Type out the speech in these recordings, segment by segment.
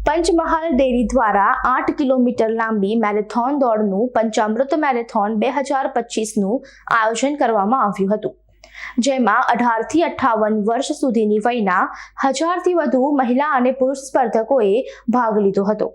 Panchmahal dairy દ્વારા આઠ kilometre લાંબી મેરેથોન દોડનું પંચામૃત મેરેથોન બે હજાર પચીસનું આયોજન કરવામાં આવ્યું હતું. જેમાં અઢારથી અઠ્ઠાવન વર્ષ સુધીની વયના હજારથી વધુ મહિલા અને પુરુષ સ્પર્ધકોએ ભાગ લીધો હતો.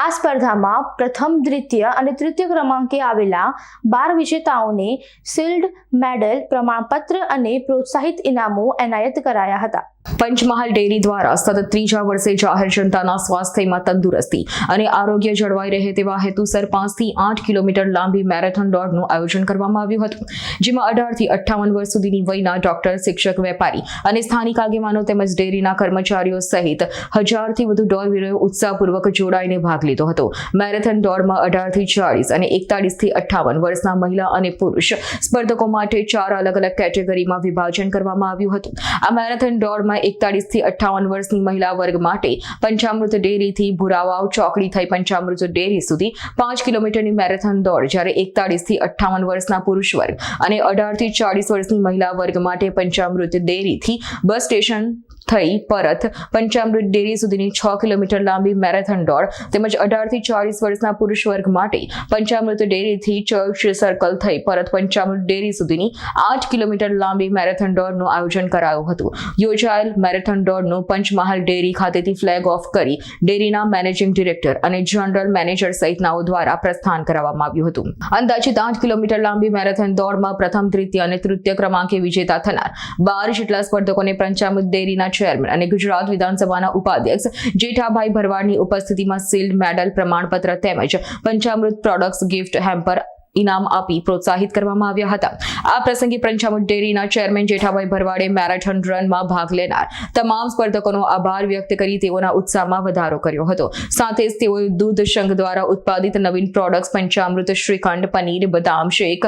આ સ્પર્ધામાં પ્રથમ, દ્વિતીય અને તૃતીય ક્રમાંકે આવેલા બાર વિજેતાઓને શિલ્ડ મેડલ, પ્રમાણપત્ર અને પ્રોત્સાહિત ઇનામો એનાયત કરાયા હતા. પંચમહાલ ડેરી દ્વારા સતત ત્રીજા વર્ષે જાહેર જનતાના સ્વાસ્થ્યમાં તંદુરસ્તી અને આરોગ્ય જળવાઈ રહે તેવા હેતુસર પાંચથી આઠ કિલોમીટર લાંબી મેરેથોન દોડનું આયોજન કરવામાં આવ્યું હતું, જેમાં અઢારથી અઠ્ઠાવન વર્ષ સુધીની વયના ડોક્ટર, શિક્ષક, વેપારી અને સ્થાનિક આગેવાનો તેમજ ડેરીના કર્મચારીઓ સહિત હજારથી વધુ દોડવીરોએ ઉત્સાહપૂર્વક જોડાઈને ભાગ લીધો હતો. મેરેથોન દોડમાં અઢારથી ચાળીસ અને એકતાળીસથી અઠ્ઠાવન વર્ષના મહિલા અને પુરુષ સ્પર્ધકો માટે ચાર અલગ અલગ કેટેગરીમાં વિભાજન કરવામાં આવ્યું હતું. આ મેરેથોન દોડમાં એકતાળીસથી અઠ્ઠાવન વર્ષની મહિલા વર્ગ માટે પંચામૃત ડેરીથી ભુરાવાવ ચોકડી થઈ પંચામૃત ડેરી સુધી પાંચ કિલોમીટરની મેરેથોન દોડ. જ્યારે એકતાળીસથી અઠ્ઠાવન વર્ષના પુરુષ વર્ગ અને અઢારથી ચાળીસ વર્ષની મહિલા વર્ગ માટે પંચામૃત ડેરીથી બસ સ્ટેશન થઈ પરત. પંચામૃત ડેરી સુધીની છ કિલોમીટર લાંબી મેરેથોન દોડ તેમજ અઢારથી ચાલીસ વર્ષના પુરુષ વર્ગ માટે પંચામૃત ડેરીથી ચર્ચ સર્કલ થઈ પરત પંચામૃત ડેરી સુધીની આઠ કિલોમીટર લાંબી મેરેથોન દોડનું આયોજન કરાયું હતું. યોજાયેલ મેરેથોન દોડનું પંચમહાલ ડેરી ખાતેથી ફ્લેગ ઓફ કરી ડેરીના મેનેજિંગ ડિરેક્ટર અને જનરલ મેનેજર સહિતનાઓ દ્વારા પ્રસ્થાન કરાવવામાં આવ્યું હતું. અંદાજિત આઠ કિલોમીટર લાંબી મેરેથોન દોડમાં પ્રથમ તૃતીય અને તૃતીય ક્રમાંકે વિજેતા થનાર બાર જેટલા સ્પર્ધકોને પંચામૃત ડેરીના ચેરમેન અને ગુજરાત વિધાનસભાના ઉપાધ્યક્ષ જેઠાભાઈ ભરવાડની ઉપસ્થિતિમાં સીલ્ડ મેડલ પ્રમાણપત્ર તેમજ પંચામૃત પ્રોડક્ટ્સ ગિફ્ટ હેમ્પર ઇનામ આપી પ્રોત્સાહિત કરવામાં આવ્યા હતા. આ પ્રસંગે પંચામૃત ડેરીના ચેરમેન જેઠાભાઈ ભરવાડે મેરેથોન રનમાં ભાગ લેનાર તમામ સ્પર્ધકોનો આભાર વ્યક્ત કરી તેઓના ઉત્સાહમાં વધારો કર્યો હતો. સાથે જ તેઓએ દૂધ સંઘ દ્વારા ઉત્પાદિત નવીન પ્રોડક્ટ્સ પંચામૃત, શ્રીખંડ, પનીર, બદામ, શેક,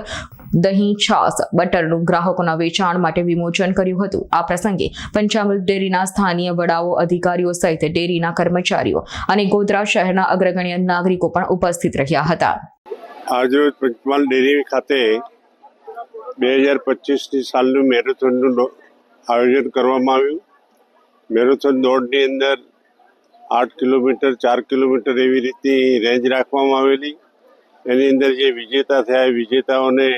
દહીં છાસ બટરનું ગ્રાહકોના વેચાણ માટે વિમોચન કર્યું હતું. આ પ્રસંગે પંચામૃત ડેરીના સ્થાનીય વડાઓ, અધિકારીઓ સહિત ડેરીના કર્મચારીઓ અને ગોધરા શહેરના અગ્રગણ્ય નાગરિકો પણ ઉપસ્થિત રહ્યા હતા. આજરોજ પંચમહાલ ડેરી ખાતે બે હજાર પચીસની સાલનું મેરેથોનનું આયોજન કરવામાં આવ્યું. મેરેથોન દોડની અંદર આઠ કિલોમીટર, ચાર કિલોમીટર એવી રીતની રેન્જ રાખવામાં આવેલી. એની અંદર જે વિજેતા થયા વિજેતાઓને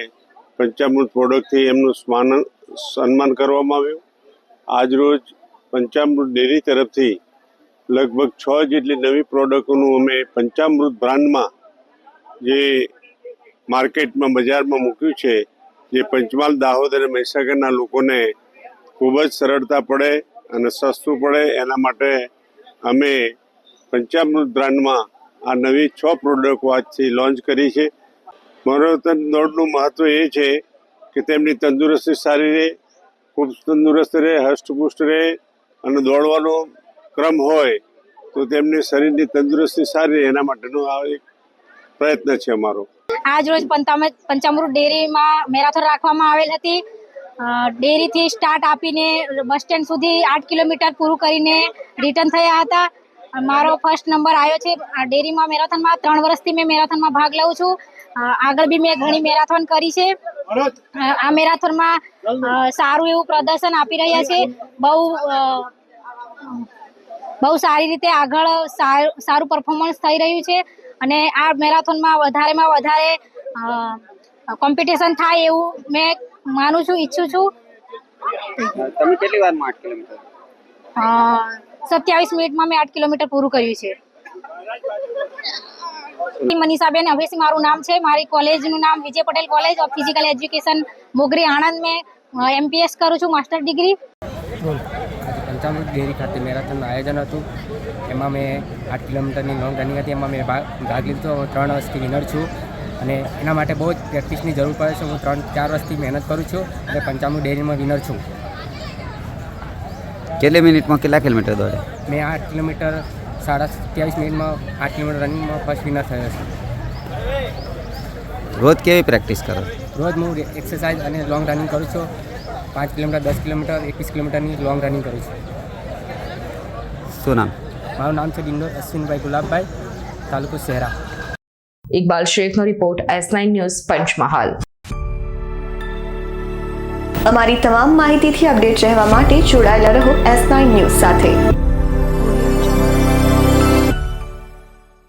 પંચામૃત પ્રોડક્ટથી એમનું સ્માન સન્માન કરવામાં આવ્યું. આજરોજ પંચામૃત ડેરી તરફથી લગભગ છ જેટલી નવી પ્રોડક્ટોનું અમે પંચામૃત બ્રાન્ડમાં જે માર્કેટમાં, બજારમાં મૂક્યું છે, જે પંચમહાલ, દાહોદ અને મહીસાગરના લોકોને ખૂબ જ સરળતા પડે અને સસ્તું પડે. એના માટે અમે પંચામૃત બ્રાન્ડમાં આ નવી છ પ્રોડક્ટો આજથી લોન્ચ કરી છે. મનોરંજન દોડનું મહત્વ એ છે કે તેમની તંદુરસ્તી સારી રહે, ખૂબ તંદુરસ્ત રહે હષ્ટપુષ્ટ રહે અને દોડવાનો ક્રમ હોય તો તેમની શરીરની તંદુરસ્તી સારી રહે. એના માટેનો આ એક પ્રયત્ન છે અમારો. આજ રોજ પંચામૃત ડેરીમાં મેરાથોન રાખવામાં આવેલ હતી. ડેરીથી સ્ટાર્ટ આપીને બસ સ્ટેન્ડ સુધી આઠ કિલોમીટર પૂરું કરીને રિટર્ન થયા હતા. મારો ફર્સ્ટ નંબર આવ્યો છે. ડેરીમાં મેરાથોનમાં ત્રણ વર્ષથી મેં મેરાથોનમાં ભાગ લઉં છું. આગળ બી મેં ઘણી મેરાથોન કરી છે. આ મેરાથોનમાં સારું એવું પ્રદર્શન આપી રહ્યા છે. બહુ બહુ સારી રીતે આગળ સારું સારું પરફોર્મન્સ થઈ રહ્યું છે અને આ મેરાથોનમાં વધારેમાં વધારે કોમ્પિટિશન થાય એવું મેં માનું છું ઈચ્છું છું. તમે કેટલી વારમાં આઠ કિલોમીટર? સત્યાવીસ મિનિટમાં મેં આઠ કિલોમીટર પૂરું કર્યું છે. મનીષાબેન અભેસી મારું નામ છે. મારી કોલેજનું નામ Vijay Patel college of physical education. Mogri Anand મેં એમપીએસ કરું છું માસ્ટર ડિગ્રી. પંચામૃત ડેરી ખાતે મેરાથોનનું આયોજન હતું. એમાં મેં આઠ કિલોમીટરની લોંગ રનિંગ હતી. એમાં મેં ભાગ ભાગ લીધો. હું ત્રણ વર્ષથી વિનર છું. અને એના માટે બહુ જ પ્રેક્ટિસની જરૂર પડે છે. હું ત્રણ ચાર વર્ષથી મહેનત કરું છું અને પંચામૃત ડેરીમાં વિનર છું. કેટલી મિનિટમાં કેટલા કિલોમીટર દોડે? મેં આઠ કિલોમીટર સાડા સત્યાવીસ મિનિટમાં આઠ કિલોમીટર રનિંગમાં ફર્સ્ટ વિનર થયો છું. રોજ કેવી પ્રેક્ટિસ કરો? રોજ હું એક્સરસાઇઝ અને લોંગ રનિંગ કરું છું. પાંચ કિલોમીટર દસ કિલોમીટર એકવીસ કિલોમીટરની લોંગ રનિંગ કરું છું. શું નામ? મારું નામ છે ડિંડોર અશ્વિનભાઈ ગુલાબભાઈ તાલુકો Shehera. Iqbal શેખનો report S nine news Panchmahal. અમારી તમામ માહિતીથી અપડેટ રહેવા માટે જોડાયેલા રહો એસ નાઇન ન્યૂઝ સાથે.